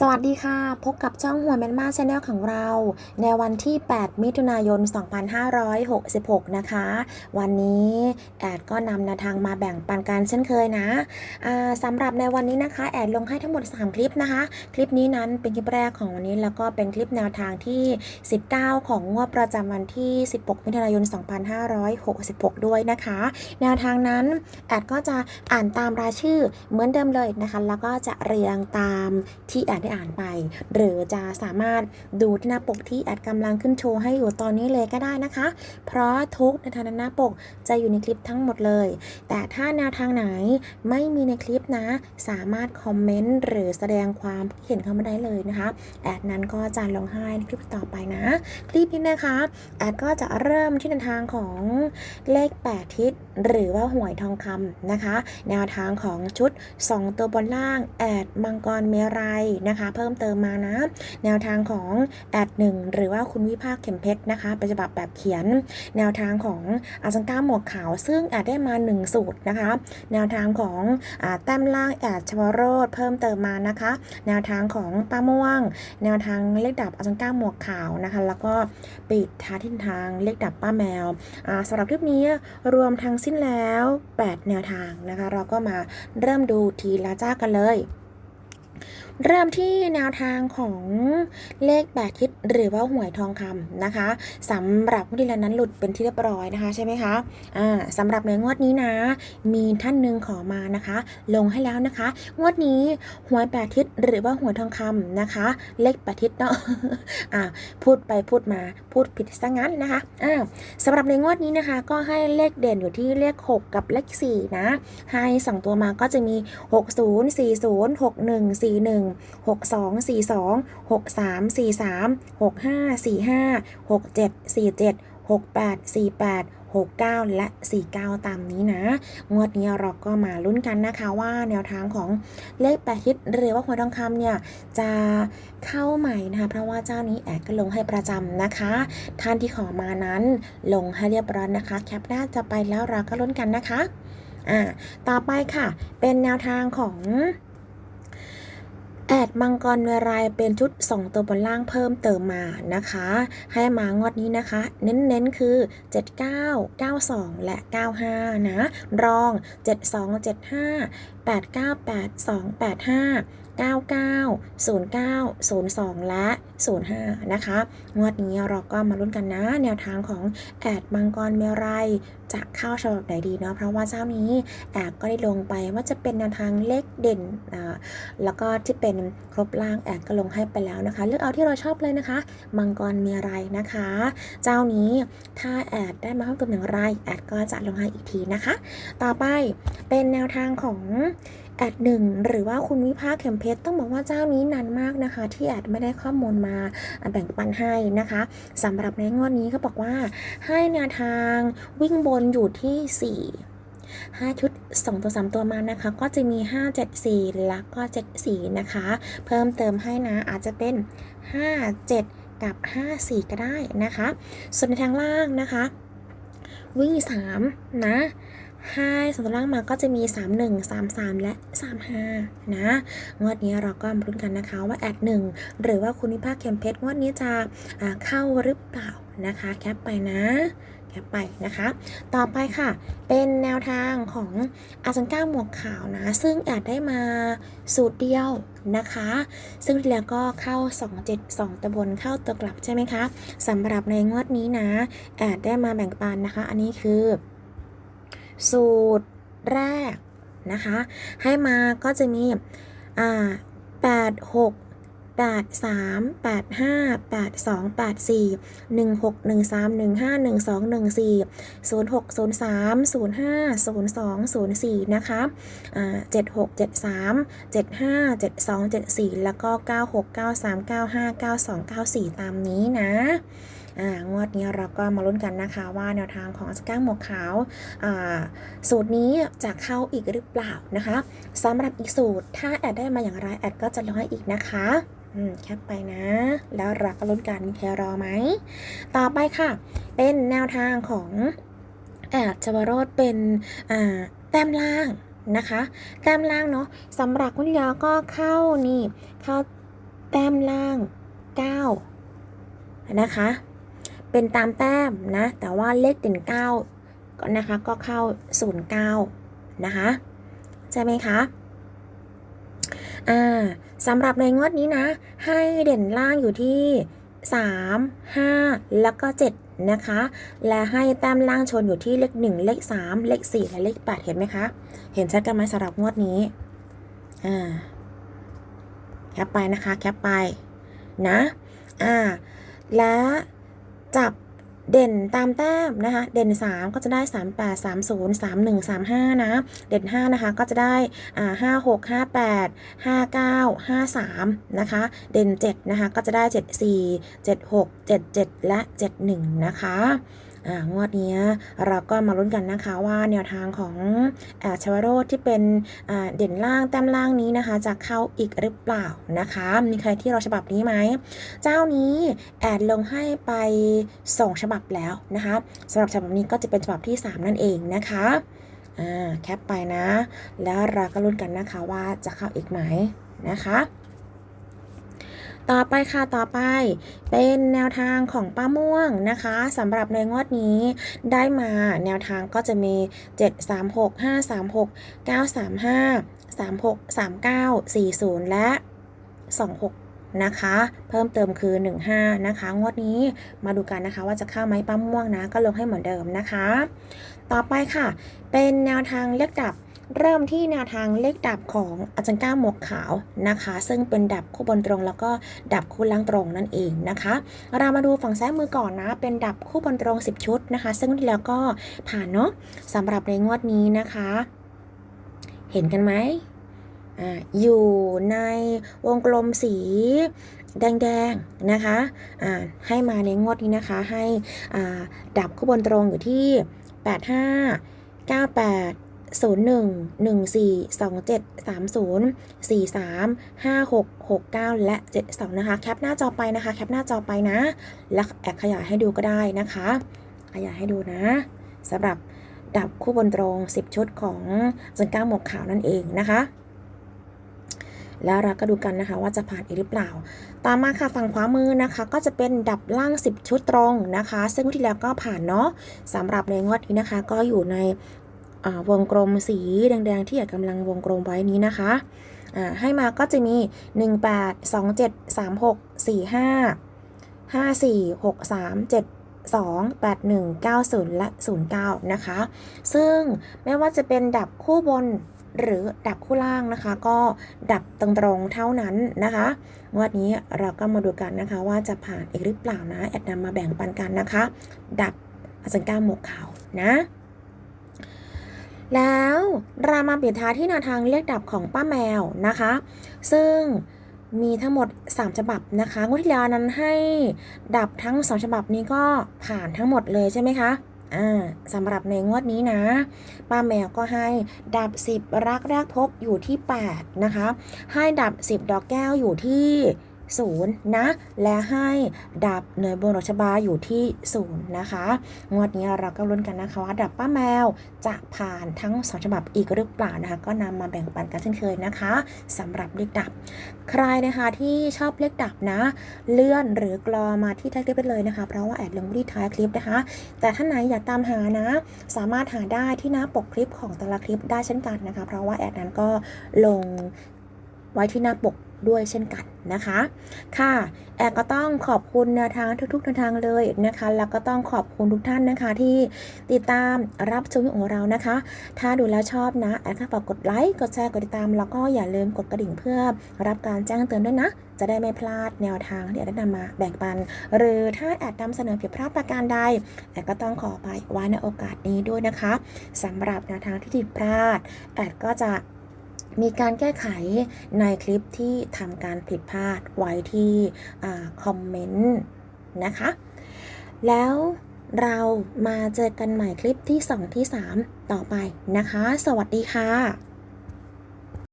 สวัสดีค่ะ พบกับช่องหัวแมนมาชาแนลของเรา ในวันที่ 8 มิถุนายน 2566 นะคะ วันนี้แอดก็นำแนวทางมาแบ่งปันกันเช่นเคยนะสำหรับในวันนี้นะคะ แอดลงให้ทั้งหมด 3 คลิปนะคะ คลิปนี้นั้นเป็นคลิปแรกของวันนี้ แล้วก็เป็นคลิปแนวทางที่ 19 ของงวดประจำวันที่ 16 มิถุนายน 2566 ด้วยนะคะ แนวทางนั้นแอดก็จะอ่านตามรายชื่อเหมือนเดิมเลยนะคะ แล้วก็จะเรียงตามที่แอดได้อ่านไป หรือจะสามารถดูที่หน้าปกที่แอดกำลังขึ้นโชว์ให้อยู่ตอนนี้เลยก็ได้นะคะ เพราะทุกแนทางหน้าปกจะอยู่ในคลิปทั้งหมดเลย แต่ถ้าแนวทางไหนไม่มีในคลิปนะ สามารถคอมเมนต์หรือแสดงความคิดเห็นเข้ามาได้เลยนะคะ แอดนั้นก็จะลองให้ในคลิปต่อไปนะ คลิปนี้นะคะ แอดก็จะเริ่มที่แนวทางของเลข 8 ทิศหรือว่าหวยทองคำนะคะ แนวทางของชุด 2 ตัวบนล่าง แอดมังกรเมรัยนะคะ เพิ่มเติมมานะ แนวทางของแอดหนึ่งหรือว่าคุณวิภาคเข็มเพชรนะคะเป็นฉบับแบบเขียน แนวทางของอาสังก้าหมวกขาว ซึ่งแอดได้มา 1 สูตรนะคะ แนวทางของอแต้มล่างแอดชวโรดเพิ่มเติมมานะคะ แนวทางของป้าม่วง แนวทางเลขดับอาสังก้าหมวกขาวนะคะ แล้วก็ปิดท้ายที่ทางเลขดับป้าแมวอ่าสำหรับคลิปนี้รวมทั้งสิ้นแล้ว 8 แนวทางนะคะ เราก็มาเริ่มดูทีละจ้ากันเลยเริ่มที่แนวทางของเลขแปดทิศหรือว่าหวยทองคำนะคะสำหรับงวดที่แล้วนั้นหลุดเป็นที่เรียบร้อยนะคะใช่ไหมคะอ่าสำหรับในงวดนี้นะ มีท่านหนึ่งขอมานะคะ ลงให้แล้วนะคะ งวดนี้หวยแปดทิศหรือว่าหวยทองคำนะคะ เลขแปดทิศเนาะอ่าพูดไปพูดมาพูดผิดซะงั้นนะคะอ่าสำหรับในงวดนี้นะคะ ก็ให้เลขเด่นอยู่ที่เลข 6 กับเลข4นะให้สองตัวมาก็จะมี 60 40 61 41 62 42 63 43 65 45 67 47 68 48 69 และ 49 ตามนี้นะ งวดนี้เราก็มาลุ้นกันนะคะว่าแนวทางของเลขแปดทิศหรือว่าหวยทองคำเนี่ยจะเข้าใหม่นะคะ เพราะว่าเจ้านี้แอดก็ลงให้ประจำนะคะ ท่านที่ขอมานั้นลงให้เรียบร้อยนะคะ แคปหน้าจะไปแล้วเราก็ลุ้นกันนะคะ อ่า ต่อไปค่ะ เป็นแนวทางของ แอดมังกรเวรายเป็นชุด 2 ตัวบนล่างเพิ่มเติมมานะคะ ให้มางวดนี้นะคะ เน้นๆคือ 79 92 และ 95 นะ รอง 72 75 89 82 85 99 09 02 และ 05 นะคะ งวดนี้เราก็มาลุ้นกันนะ แนวทางของแอดมังกรเมรัยจะเข้าฉบับไหนดีเนาะเพราะว่าเจ้านี้แอดก็ได้ลงไปว่าจะเป็นแนวทางเลขเด่นอ่าแล้วก็ที่เป็นครบล่างแอดก็ลงให้ไปแล้วนะคะ เลือกเอาที่เราชอบเลยนะคะ มังกรเมีอะไรนะคะ เจ้านี้ถ้าแอดได้มาเพิ่มเติมอย่างไรแอดก็จะลงให้อีกทีนะคะ ต่อไปเป็นแนวทางของแอดหนึ่งหรือว่าคุณวิภาคเข็มเพชรต้องบอกว่าเจ้านี้นานมากนะคะ ที่แอดไม่ได้ข้อมูลมาแบ่งปันให้นะคะสำหรับในงวดนี้ก็บอกว่าให้แนวทางวิ่งบนอยู่ที่ 4 5 ชุด 2 ตัว 3 ตัวมานะคะ ก็จะมี 5 7 4 แล้วก็ 7 4 นะคะ เพิ่มเติมให้นะ อาจจะเป็น 5 7 กับ 5 4 ก็ได้นะคะ ส่วนในทางล่างนะคะ วิ่ง 3 นะ ให้ส่วนตัวล่างมาก็จะมี 3 1 3 3 และ 3 5 นะ งวดนี้เราก็มาลุ้นกันนะคะว่าแอด1หรือว่าคุณนิภาคเข็มเพชรงวดนี้จะเข้าหรือเปล่านะคะ แคปไปนะแคปไปนะคะ ต่อไปค่ะ เป็นแนวทางของอาซังก้าหมวกขาวนะ ซึ่งแอดได้มาสูตรเดียวนะคะ ซึ่งทีแล้วก็เข้า 272ตะบนเข้าตัวกลับใช่ไหมคะสำหรับในงวดนี้นะ แอดได้มาแบ่งปันนะคะ อันนี้คือ สูตรแรกนะคะ ให้มาก็จะมีอ่า8 6 8 3 8 5 8 2 8 4 1 6 1 3 1 5 1 2 1 4 0 6 0 3 0 5 0 2 0 4 นะคะอ่า7 6 7 3 7 5 7 2 7 4 แล้วก็ 9 6 9 3 9 5 9 2 9 4 ตามนี้นะงวดนี้เราก็มาลุ้นกันนะคะว่าแนวทางของอัสก้าหมวกขาวาสูตรนี้จะเข้าอีกหรือเปล่านะคะสำหรับอีกสูตรถ้าแอดได้มาอย่างไรแอดก็จะลงให้อีกนะคะอืมแคปไปนะ แล้วราก็ลุ้นกันมีใครรอไหม ต่อไปค่ะ เป็นแนวทางของแอดจวโรดเป็นอ่าแต้มล่างนะคะแต้มล่างเนาะสำหรับคุณยาก็เข้านี่ เข้าแต้มล่าง 9 นะคะ เป็นตามแต้มนะ แต่ว่าเลขเด่น9ก็นะคะ ก็เข้า 09 นะคะ ใช่ไหมคะ อ่าสำหรับในงวดนี้นะ ให้เด่นล่างอยู่ที่ 3 5 แล้วก็ 7 นะคะ และให้แต้มล่างชนอยู่ที่เลข 1 เลข 3 เลข 4 และเลข 8 เห็นไหมคะ เห็นชัดกันไหมสำหรับงวดนี้ อ่า แคปไปนะคะ แคปไป นะ อ่า และ จับเด่นตามแต้มนะคะ เด่น 3 ก็จะได้ 3 8 3 0 3 1 3 5 นะ เด่น 5 นะคะ ก็จะได้อ่า5 6 5 8 5 9 5 3 นะคะ เด่น 7 นะคะ ก็จะได้ 7 4 7 6 7 7 และ 7 1 นะคะ อ่างวดนี้เราก็มาลุ้นกันนะคะว่าแนวทางของแอดชวโรดที่เป็นเด่นล่างแต้มล่างนี้นะคะ จะเข้าอีกหรือเปล่านะคะ มีใครที่รอฉบับนี้ไหม เจ้านี้แอดลงให้ไป 2 ฉบับแล้วนะคะสำหรับฉบับนี้ก็จะเป็นฉบับที่ 3 นั่นเองนะคะอ่าแคปไปนะ แล้วเราก็ลุ้นกันนะคะว่าจะเข้าอีกไหมนะคะ ต่อไปค่ะต่อไป เป็นแนวทางของป้าม่วงนะคะสำหรับในงวดนี้ได้มาแนวทางก็จะมี 7 3 6 5 3 6 9 3 5 3 6 3 9 4 0 และ 26 นะคะ เพิ่มเติมคือ 15 นะคะ งวดนี้มาดูกันนะคะว่าจะเข้าไหมป้าม่วงนะ ก็ลงให้เหมือนเดิมนะคะ ต่อไปค่ะ เป็นแนวทางเลขดับ เริ่มที่แนวทางเลขดับของอาจารย์ก้าหมวกขาวนะคะ ซึ่งเป็นดับคู่บนตรง แล้วก็ดับคู่ล่างตรงนั่นเองนะคะ เรามาดูฝั่งซ้ายมือก่อนนะ เป็นดับคู่บนตรง 10 ชุดนะคะ ซึ่งที่แล้วก็ผ่านเนาะสำหรับในงวดนี้นะคะ เห็นกันไหมอ่าอยู่ในวงกลมสีแดงๆนะคะอ่าให้มาในงวดนี้นะคะ ให้อ่าดับคู่บนตรงอยู่ที่ 85 98 01 14 27 30 43 56 69 และ 72 นะคะ แคปหน้าจอไปนะคะ แคปหน้าจอไปนะ แล้วแอบขยายให้ดูก็ได้นะคะ ขยายให้ดูนะสำหรับดับคู่บนตรง 10 ชุดของจันก้าหมวกขาวนั่นเองนะคะ แล้วเราก็ดูกันนะคะว่าจะผ่านอีกหรือเปล่าต่อมาค่ะฝั่งขวามือนะคะ ก็จะเป็นดับล่าง 10 ชุดตรงนะคะ ซึ่งที่แล้วก็ผ่านเนาะสำหรับในงวดนี้นะคะ ก็อยู่ใน วงกลมสีแดงๆที่อยากกำลังวงกลมไว้นี้นะคะให้มาก็จะมี 1 8 2 7 3 6 4 5 5 4 6 3 7 2 8 1 9 0 และ 09 นะคะ ซึ่งไม่ว่าจะเป็นดับคู่บนหรือดับคู่ล่างนะคะ ก็ดับตรงๆเท่านั้นนะคะงวดนี้เราก็มาดูกันนะคะ ว่าจะผ่านอีกหรือเปล่านะ แอดนำมาแบ่งปันกันนะคะ ดับอาจารย์ก้าหมวกขาวนะ แล้วเรามาปิดท้ายที่แนวทางเรียกดับของป้าแมวนะคะ ซึ่งมีทั้งหมด 3 ฉบับนะคะงวดที่แล้วนั้นให้ดับทั้ง 2 ฉบับนี้ก็ผ่านทั้งหมดเลยใช่ไหมคะอ่าสำหรับในงวดนี้นะ ป้าแมวก็ให้ดับ 10 รักแรกพบอยู่ที่ 8 นะคะ ให้ดับ 10 ดอกแก้วอยู่ที่ ศูนย์นะ และให้ดับเนยบนดอกชบาอยู่ที่ศูนย์นะคะ งวดนี้เราก็ลุ้นกันนะคะว่าดับป้าแมวจะผ่านทั้ง 2 ฉบับอีกหรือเปล่านะคะ ก็นำมาแบ่งปันกันเช่นเคยนะคะสำหรับเลขดับ ใครนะคะที่ชอบเลขดับนะ เลื่อนหรือกรอมาที่ท้ายคลิปได้เลยนะคะ เพราะว่าแอดลงที่ท้ายคลิปนะคะ แต่ถ้านไหนอยากตามหานะ สามารถหาได้ที่หน้าปกคลิปของแต่ละคลิปได้เช่นกันนะคะ เพราะว่าแอดนั้นก็ลงไว้ที่หน้าปก ด้วยเช่นกันนะคะ ค่ะแอดก็ต้องขอบคุณแนวทางทุกๆแนวทางเลยนะคะ แล้วก็ต้องขอบคุณทุกท่านนะคะ ที่ติดตามรับชมของเรานะคะ ถ้าดูแล้วชอบนะแอดก็ฝากกดไลค์กดแชร์กดติดตาม แล้วก็อย่าลืมกดกระดิ่งเพื่อรับการแจ้งเตือนด้วยนะ จะได้ไม่พลาดแนวทางที่แอดได้นำมาแบ่งปัน หรือถ้าแอดนำเสนอผิดพลาดประการใดแอดก็ต้องขอไปไว้ในโอกาสนี้ด้วยนะคะสำหรับแนวทางที่ผิดพลาดแอดก็จะ มีการแก้ไขในคลิปที่ทำการผิดพลาดไว้ที่คอมเมนต์นะคะ แล้วเรามาเจอกันใหม่คลิปที่ 2 ที่ 3 ต่อไปนะคะ สวัสดีค่ะ